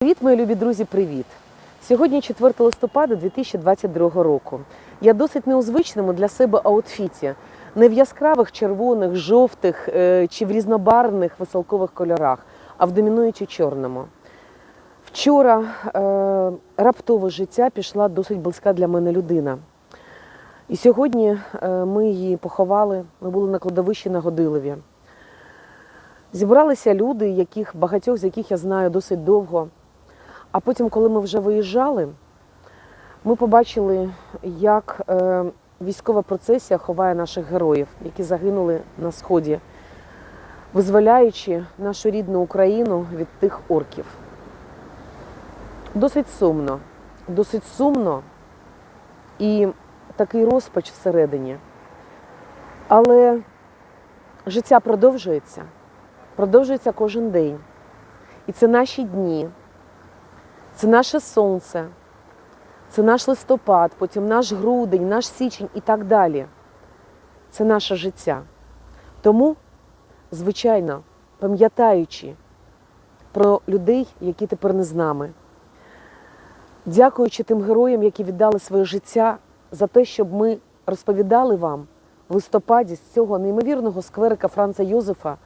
Привіт, мої любі друзі, привіт! Сьогодні 4 листопада 2022 року. Я досить неузвичному для себе аутфіті, не в яскравих червоних, жовтих е, чи в різнобарвних веселкових кольорах, а в домінуючи чорному. Вчора е, раптово життя пішла досить близька для мене людина. І сьогодні е, ми її поховали, ми були на кладовищі на Годилові. Зібралися люди, яких багатьох з яких я знаю досить довго. А потім, коли ми вже виїжджали, ми побачили, як е, військова процесія ховає наших героїв, які загинули на сході, визволяючи нашу рідну Україну від тих орків. Досить сумно, досить сумно і такий розпач всередині. Але життя продовжується, продовжується кожен день. І це наші дні. Це наше сонце, це наш листопад, потім наш грудень, наш січень і так далі. Це наше життя. Тому, звичайно, пам'ятаючи про людей, які тепер не з нами, дякуючи тим героям, які віддали своє життя за те, щоб ми розповідали вам в листопаді з цього неймовірного скверика Франца Йозефа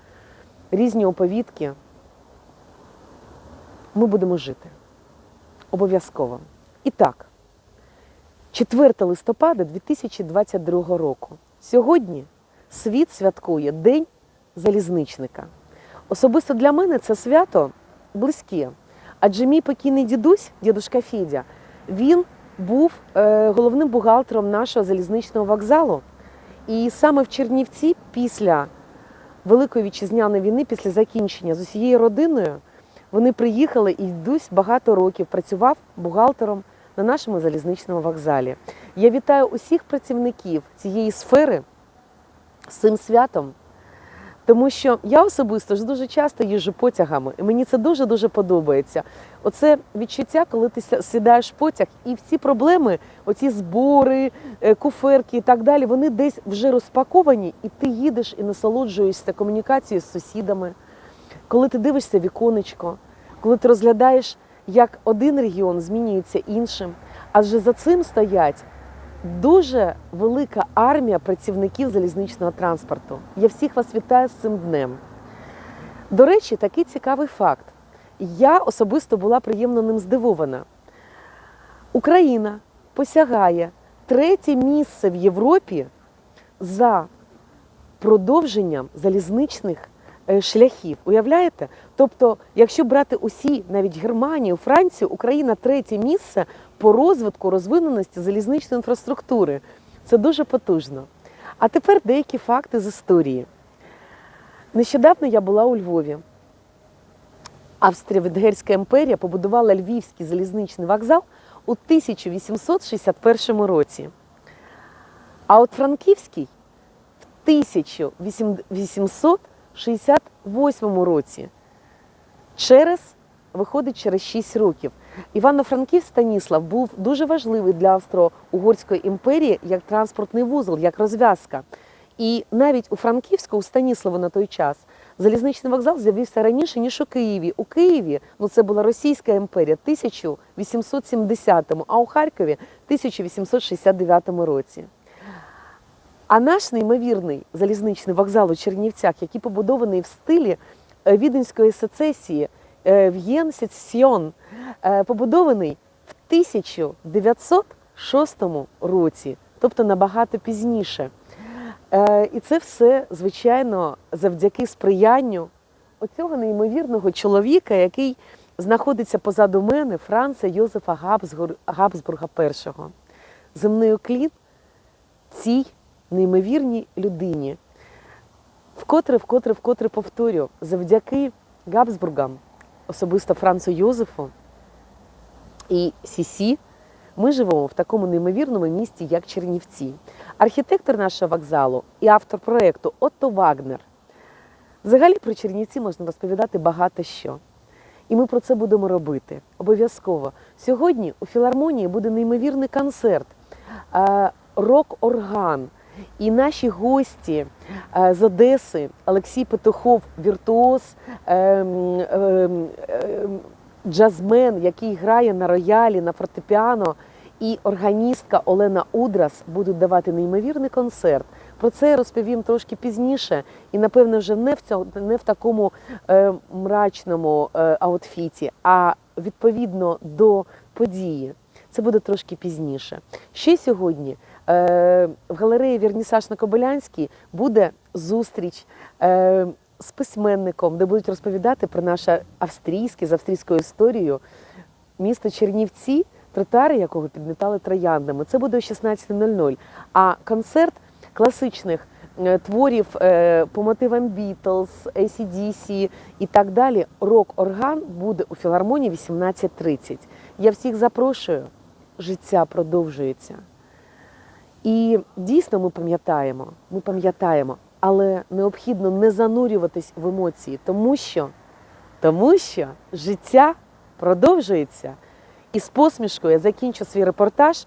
різні оповідки, ми будемо жити. Обов'язково. І так, 4 листопада 2022 року. Сьогодні світ святкує День залізничника. Особисто для мене це свято близьке. Адже мій покійний дідусь, дідушка Федя, він був е, головним бухгалтером нашого залізничного вокзалу. І саме в Чернівці після Великої вітчизняної війни, після закінчення з усією родиною, вони приїхали і дідусь багато років працював бухгалтером на нашому залізничному вокзалі. Я вітаю усіх працівників цієї сфери з цим святом, тому що я особисто ж дуже часто їжджу потягами, і мені це дуже-дуже подобається. Оце відчуття, коли ти сідаєш в потяг, і всі проблеми, оці збори, е, куферки і так далі, вони десь вже розпаковані, і ти їдеш і насолоджуєшся комунікацією з сусідами коли ти дивишся віконечко, коли ти розглядаєш, як один регіон змінюється іншим, адже за цим стоять дуже велика армія працівників залізничного транспорту. Я всіх вас вітаю з цим днем. До речі, такий цікавий факт. Я особисто була приємно ним здивована. Україна посягає третє місце в Європі за продовженням залізничних шляхів. Уявляєте? Тобто, якщо брати усі, навіть Германію, Францію, Україна третє місце по розвитку розвиненості залізничної інфраструктури. Це дуже потужно. А тепер деякі факти з історії. Нещодавно я була у Львові. Австро-Венгерська імперія побудувала Львівський залізничний вокзал у 1861 році. А от Франківський в 1868 році. Через виходить через 6 років. Івано-Франків Станіслав був дуже важливий для Австро-Угорської імперії як транспортний вузол, як розв'язка. І навіть у Франківську, у Станіслава на той час, залізничний вокзал з'явився раніше, ніж у Києві. У Києві ну це була Російська імперія 1870-му, а у Харкові 1869 році. А наш неймовірний залізничний вокзал у Чернівцях, який побудований в стилі е, віденської сецесії е, В'єн Сецесіон, е, побудований в 1906 році, тобто набагато пізніше. І це все, звичайно, завдяки сприянню оцього неймовірного чоловіка, який знаходиться позаду мене, Франца Йозефа Габсбурга І. Земний уклін цій неймовірній людині. Вкотре, вкотре, вкотре повторю, завдяки Габсбургам, особисто Францу Йозефу і Сісі, ми живемо в такому неймовірному місті, як Чернівці. Архітектор нашого вокзалу і автор проєкту Отто Вагнер. Взагалі про Чернівці можна розповідати багато що. І ми про це будемо робити обов'язково. Сьогодні у філармонії буде неймовірний концерт, е, рок-орган. І наші гості е, з Одеси, Олексій Петухов, віртуоз, ем, ем, ем, джазмен, який грає на роялі, на фортепіано, і органістка Олена Удрас будуть давати неймовірний концерт. Про це я розповім трошки пізніше, і напевно вже не в цьому, не в такому е, мрачному е, аутфіті, а відповідно до події. Це буде трошки пізніше. Ще сьогодні в галереї Вірнісаж на Кобилянській буде зустріч е, з письменником, де будуть розповідати про наше австрійське з австрійською історією місто Чернівці, тротуари якого підмітали трояндами. Це буде о 16.00. А концерт класичних е, творів е, по мотивам Beatles, ACDC і так далі. Рок-орган буде у філармонії 18.30. Я всіх запрошую. Життя продовжується. І дійсно ми пам'ятаємо, ми пам'ятаємо, але необхідно не занурюватись в емоції, тому що, тому що життя продовжується. І з посмішкою я закінчу свій репортаж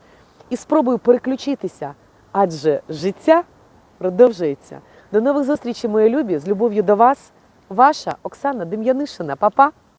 і спробую переключитися, адже життя продовжується. До нових зустрічей, мої любі, з любов'ю до вас, ваша Оксана Дем'янишина. Па-па!